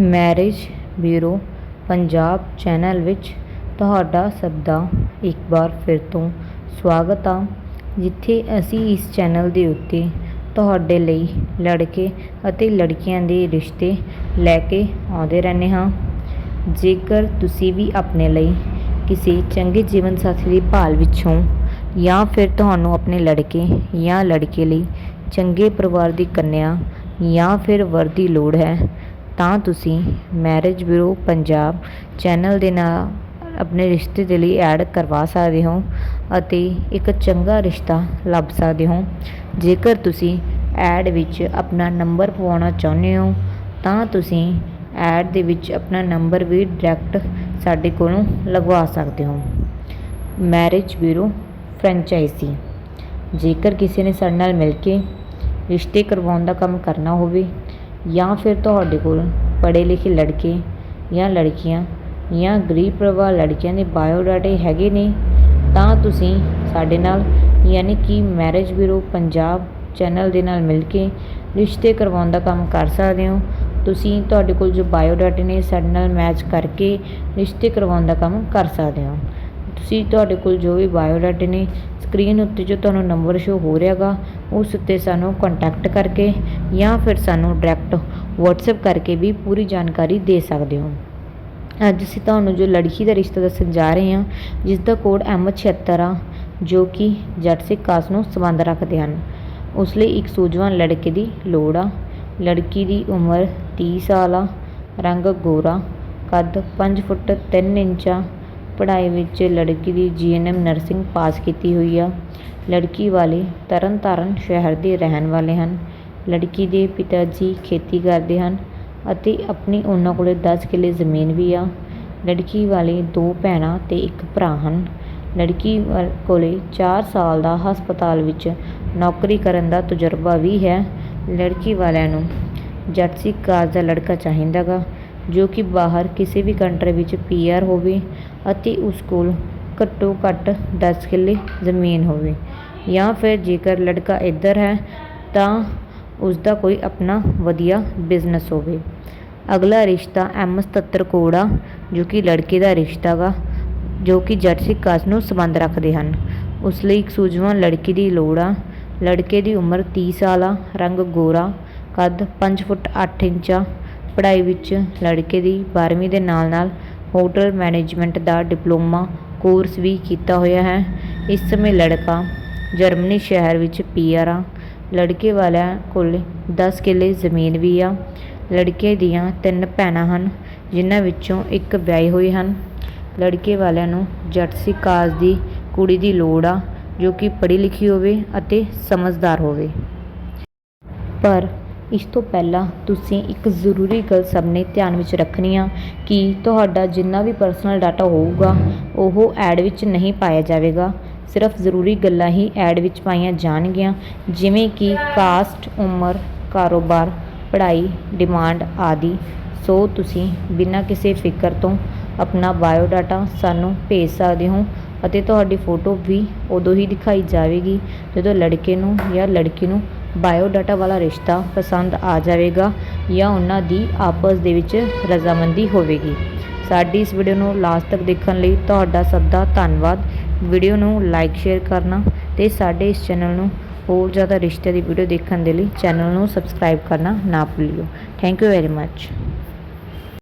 Marriage bureau Punjab channel ਵਿੱਚ ਤੁਹਾਡਾ ਸਭ ਦਾ ਇੱਕ ਵਾਰ ਫਿਰ ਤੋਂ ਸਵਾਗਤ ਆ। ਜਿੱਥੇ ਅਸੀਂ ਇਸ ਚੈਨਲ ਦੇ ਉੱਤੇ ਤੁਹਾਡੇ ਲਈ ਲੜਕੇ ਅਤੇ ਲੜਕੀਆਂ ਦੇ ਰਿਸ਼ਤੇ ਲੈ ਕੇ ਆਉਂਦੇ ਰਹਿੰਦੇ ਹਾਂ। ਜੇਕਰ ਤੁਸੀਂ ਵੀ ਆਪਣੇ ਲਈ ਕਿਸੇ ਚੰਗੇ ਜੀਵਨ ਸਾਥੀ ਦੀ ਭਾਲ ਵਿੱਚ ਹੋ ਜਾਂ ਫਿਰ ਤੁਹਾਨੂੰ ਆਪਣੇ ਲੜਕੇ ਜਾਂ ਲੜਕੇ ਲਈ ਚੰਗੇ ਪਰਿਵਾਰ ਦੀ ਕੰਨਿਆ ਜਾਂ ਫਿਰ ਵਰ ਦੀ ਲੋੜ ਹੈ ਤਾਂ ਤੁਸੀਂ ਮੈਰਿਜ ਬਿਊਰੋ ਪੰਜਾਬ ਚੈਨਲ ਦੇ ਨਾਲ ਆਪਣੇ ਰਿਸ਼ਤੇ ਦੇ ਲਈ ਐਡ ਕਰਵਾ ਸਕਦੇ ਹੋ ਅਤੇ ਇੱਕ ਚੰਗਾ ਰਿਸ਼ਤਾ ਲੱਭ ਸਕਦੇ ਹੋ। ਜੇਕਰ ਤੁਸੀਂ ਐਡ ਵਿੱਚ ਆਪਣਾ ਨੰਬਰ ਪਵਾਉਣਾ ਚਾਹੁੰਦੇ ਹੋ, ਤਾਂ ਤੁਸੀਂ ਐਡ ਦੇ ਵਿੱਚ ਆਪਣਾ ਨੰਬਰ ਵੀ ਡਾਇਰੈਕਟ ਸਾਡੇ ਕੋਲੋਂ ਲਗਵਾ ਸਕਦੇ ਹੋ। Marriage bureau franchise. ਜੇਕਰ ਕਿਸੇ ਨੇ ਸਾਡੇ ਨਾਲ ਮਿਲ ਕੇ ਰਿਸ਼ਤੇ ਕਰਵਾਉਣ ਦਾ ਕੰਮ ਕਰਨਾ ਹੋਵੇ ਜਾਂ ਫਿਰ ਤੁਹਾਡੇ ਕੋਲ ਪੜ੍ਹੇ ਲਿਖੇ ਲੜਕੇ ਜਾਂ ਲੜਕੀਆਂ ਜਾਂ ਗਰੀਬ ਪਰਿਵਾਰ ਲੜਕੀਆਂ ਦੇ ਬਾਇਓਡਾਟੇ ਹੈਗੇ ਨੇ, ਤਾਂ ਤੁਸੀਂ ਸਾਡੇ ਨਾਲ ਯਾਨੀ ਕਿ ਮੈਰਿਜ ਬਿਊਰੋ ਪੰਜਾਬ ਚੈਨਲ ਦੇ ਨਾਲ ਮਿਲ ਕੇ ਰਿਸ਼ਤੇ ਕਰਵਾਉਣ ਦਾ ਕੰਮ ਕਰ ਸਕਦੇ ਹੋ। ਤੁਸੀਂ ਤੁਹਾਡੇ ਕੋਲ ਜੋ ਬਾਇਓਡਾਟੇ ਨੇ ਸਾਡੇ ਨਾਲ ਮੈਚ ਕਰਕੇ ਰਿਸ਼ਤੇ ਕਰਵਾਉਣ ਦਾ ਕੰਮ ਕਰ ਸਕਦੇ ਹੋ। ਤੁਸੀਂ ਤੁਹਾਡੇ ਕੋਲ ਜੋ ਵੀ ਬਾਇਓਡਾਟੇ ਨੇ ਸਕਰੀਨ ਉੱਤੇ ਜੋ ਤੁਹਾਨੂੰ ਨੰਬਰ ਸ਼ੋ ਹੋ ਰਿਹਾਗਾ, ਉਸ ਉੱਤੇ ਸਾਨੂੰ ਕੰਟੈਕਟ ਕਰਕੇ ਜਾਂ ਫਿਰ ਸਾਨੂੰ ਡਾਇਰੈਕਟ WhatsApp ਕਰਕੇ ਵੀ ਪੂਰੀ ਜਾਣਕਾਰੀ ਦੇ ਸਕਦੇ ਹੋ। ਅੱਜ ਅਸੀਂ ਤੁਹਾਨੂੰ ਜੋ ਲੜਕੀ ਦਾ ਰਿਸ਼ਤਾ ਦੱਸਣ ਜਾ ਰਹੇ ਹਾਂ, ਜਿਸ ਦਾ ਕੋਡ M76 ਆ, ਜੋ ਕਿ ਜੱਟ ਸਿੱਖ ਕਾਸਟ ਨੂੰ ਸੰਬੰਧ ਰੱਖਦੇ ਹਨ। ਉਸ ਲਈ ਇੱਕ ਸੂਝਵਾਨ ਲੜਕੇ ਦੀ ਲੋੜ ਆ। ਲੜਕੀ ਦੀ ਉਮਰ 30 ਸਾਲ ਆ, ਰੰਗ ਗੋਰਾ, ਕੱਦ 5 ਫੁੱਟ 3 ਇੰਚ ਆ ਪੜ੍ਹਾਈ ਵਿੱਚ ਲੜਕੀ ਦੀ ਜੀਐਨਐਮ ਨਰਸਿੰਗ ਪਾਸ ਕੀਤੀ ਹੋਈ ਆ। ਲੜਕੀ ਵਾਲੇ ਤਰਨ ਤਾਰਨ ਸ਼ਹਿਰ ਦੇ ਰਹਿਣ ਵਾਲੇ ਹਨ। ਲੜਕੀ ਦੇ ਪਿਤਾ ਜੀ ਖੇਤੀ ਕਰਦੇ ਹਨ ਅਤੇ ਆਪਣੀ ਉਹਨਾਂ ਕੋਲ ਦਸ ਕਿੱਲੇ ਜ਼ਮੀਨ ਵੀ ਆ। ਲੜਕੀ ਵਾਲੇ ਦੋ ਭੈਣਾਂ ਅਤੇ ਇੱਕ ਭਰਾ ਹਨ। ਲੜਕੀ ਵ- ਕੋਲੇ ਚਾਰ ਸਾਲ ਦਾ ਹਸਪਤਾਲ ਵਿੱਚ ਨੌਕਰੀ ਕਰਨ ਦਾ ਤਜਰਬਾ ਵੀ ਹੈ। ਲੜਕੀ ਵਾਲਿਆਂ ਨੂੰ ਜੱਟ ਸਿੱਖ ਦਾ ਲੜਕਾ ਚਾਹੀਦਾ ਗਾ ਜੋ ਕਿ ਬਾਹਰ ਕਿਸੇ ਵੀ ਕੰਟਰੀ ਵਿੱਚ ਪੀ ਆਰ ਹੋਵੇ ਅਤੇ ਉਸ ਕੋਲ ਘੱਟੋ ਘੱਟ ਦਸ ਕਿੱਲੇ ਜ਼ਮੀਨ ਹੋਵੇ ਜਾਂ ਫਿਰ ਜੇਕਰ ਲੜਕਾ ਇੱਧਰ ਹੈ ਤਾਂ ਉਸਦਾ ਕੋਈ ਆਪਣਾ ਵਧੀਆ ਬਿਜ਼ਨਸ ਹੋਵੇ। ਅਗਲਾ ਰਿਸ਼ਤਾ ਐਮ 77 ਕੋਡ ਆ ਜੋ ਕਿ ਲੜਕੇ ਦਾ ਰਿਸ਼ਤਾ ਗਾ, ਜੋ ਕਿ ਜਰਸੀ ਕਾਸ ਨੂੰ ਸੰਬੰਧ ਰੱਖਦੇ ਹਨ। ਉਸ ਲਈ ਇੱਕ ਸੂਝਵਾਨ ਲੜਕੀ ਦੀ ਲੋੜ ਆ। ਲੜਕੇ ਦੀ ਉਮਰ 30 ਸਾਲ ਆ, ਰੰਗ ਗੋਰਾ, ਕੱਦ 5 ਫੁੱਟ 8 ਇੰਚ ਆ ਪੜ੍ਹਾਈ ਵਿੱਚ ਲੜਕੇ ਦੀ 12ਵੀਂ ਦੇ ਨਾਲ ਨਾਲ ਹੋਟਲ ਮੈਨੇਜਮੈਂਟ ਦਾ ਡਿਪਲੋਮਾ ਕੋਰਸ ਵੀ ਕੀਤਾ ਹੋਇਆ ਹੈ। ਇਸ ਸਮੇਂ ਲੜਕਾ ਜਰਮਨੀ ਸ਼ਹਿਰ ਵਿੱਚ ਪੀਆਰ ਆ। ਲੜਕੇ ਵਾਲਿਆਂ ਕੋਲ 10 ਕਿੱਲੇ ਜ਼ਮੀਨ ਵੀ ਆ। ਲੜਕੇ ਦੀਆਂ ਤਿੰਨ ਭੈਣਾਂ ਹਨ, ਜਿਨ੍ਹਾਂ ਵਿੱਚੋਂ ਇੱਕ ਵਿਆਹੀ ਹੋਈ ਹਨ। ਲੜਕੇ ਵਾਲਿਆਂ ਨੂੰ ਜੱਟ ਕਾਜ ਦੀ ਕੁੜੀ ਦੀ ਲੋੜ ਆ, ਜੋ ਕਿ ਪੜ੍ਹੀ ਲਿਖੀ ਹੋਵੇ ਅਤੇ ਸਮਝਦਾਰ ਹੋਵੇ। ਪਰ ਇਸ ਤੋਂ ਪਹਿਲਾਂ ਤੁਸੀਂ ਇੱਕ ਜ਼ਰੂਰੀ ਗੱਲ ਸਭ ਨੇ ਧਿਆਨ ਵਿੱਚ ਰੱਖਣੀ ਆ ਕਿ ਤੁਹਾਡਾ ਜਿੰਨਾ ਵੀ ਪਰਸਨਲ ਡਾਟਾ ਹੋਊਗਾ, ਉਹ ਐਡ ਵਿੱਚ ਨਹੀਂ ਪਾਇਆ ਜਾਵੇਗਾ। ਸਿਰਫ ਜ਼ਰੂਰੀ ਗੱਲਾਂ ਹੀ ਐਡ ਵਿੱਚ ਪਾਈਆਂ ਜਾਣਗੀਆਂ, ਜਿਵੇਂ ਕਿ ਕਾਸਟ ਉਮਰ, ਕਾਰੋਬਾਰ, ਪੜ੍ਹਾਈ ਡਿਮਾਂਡ ਆਦਿ। ਸੋ ਤੁਸੀਂ ਬਿਨਾਂ ਕਿਸੇ ਫਿਕਰ ਤੋਂ ਆਪਣਾ ਬਾਇਓਡਾਟਾ ਸਾਨੂੰ ਭੇਜ ਸਕਦੇ ਹੋ। ਅਤੇ ਤੁਹਾਡੀ ਫੋਟੋ ਵੀ ਉਦੋਂ ਹੀ ਦਿਖਾਈ ਜਾਵੇਗੀ, ਜਦੋਂ ਲੜਕੇ ਨੂੰ ਜਾਂ ਲੜਕੀ ਨੂੰ ਬਾਇਓਡਾਟਾ ਵਾਲਾ ਰਿਸ਼ਤਾ ਪਸੰਦ ਆ ਜਾਵੇਗਾ ਜਾਂ ਉਹਨਾਂ ਦੀ ਆਪਸ ਦੇ ਵਿੱਚ ਰਜ਼ਾਮੰਦੀ ਹੋਵੇਗੀ। ਸਾਡੀ ਇਸ ਵੀਡੀਓ ਨੂੰ ਲਾਸਟ ਤੱਕ ਦੇਖਣ ਲਈ ਤੁਹਾਡਾ ਸਭ ਦਾ ਧੰਨਵਾਦ। ਵੀਡੀਓ ਨੂੰ ਲਾਈਕ, ਸ਼ੇਅਰ ਕਰਨਾ ਤੇ ਸਾਡੇ ਇਸ ਚੈਨਲ ਨੂੰ ਹੋਰ ਜ਼ਿਆਦਾ ਰਿਸ਼ਤੇ ਦੀ ਵੀਡੀਓ ਦੇਖਣ ਦੇ ਲਈ ਚੈਨਲ ਨੂੰ ਸਬਸਕ੍ਰਾਈਬ ਕਰਨਾ ਨਾ ਭੁੱਲਿਓ। Thank you very much.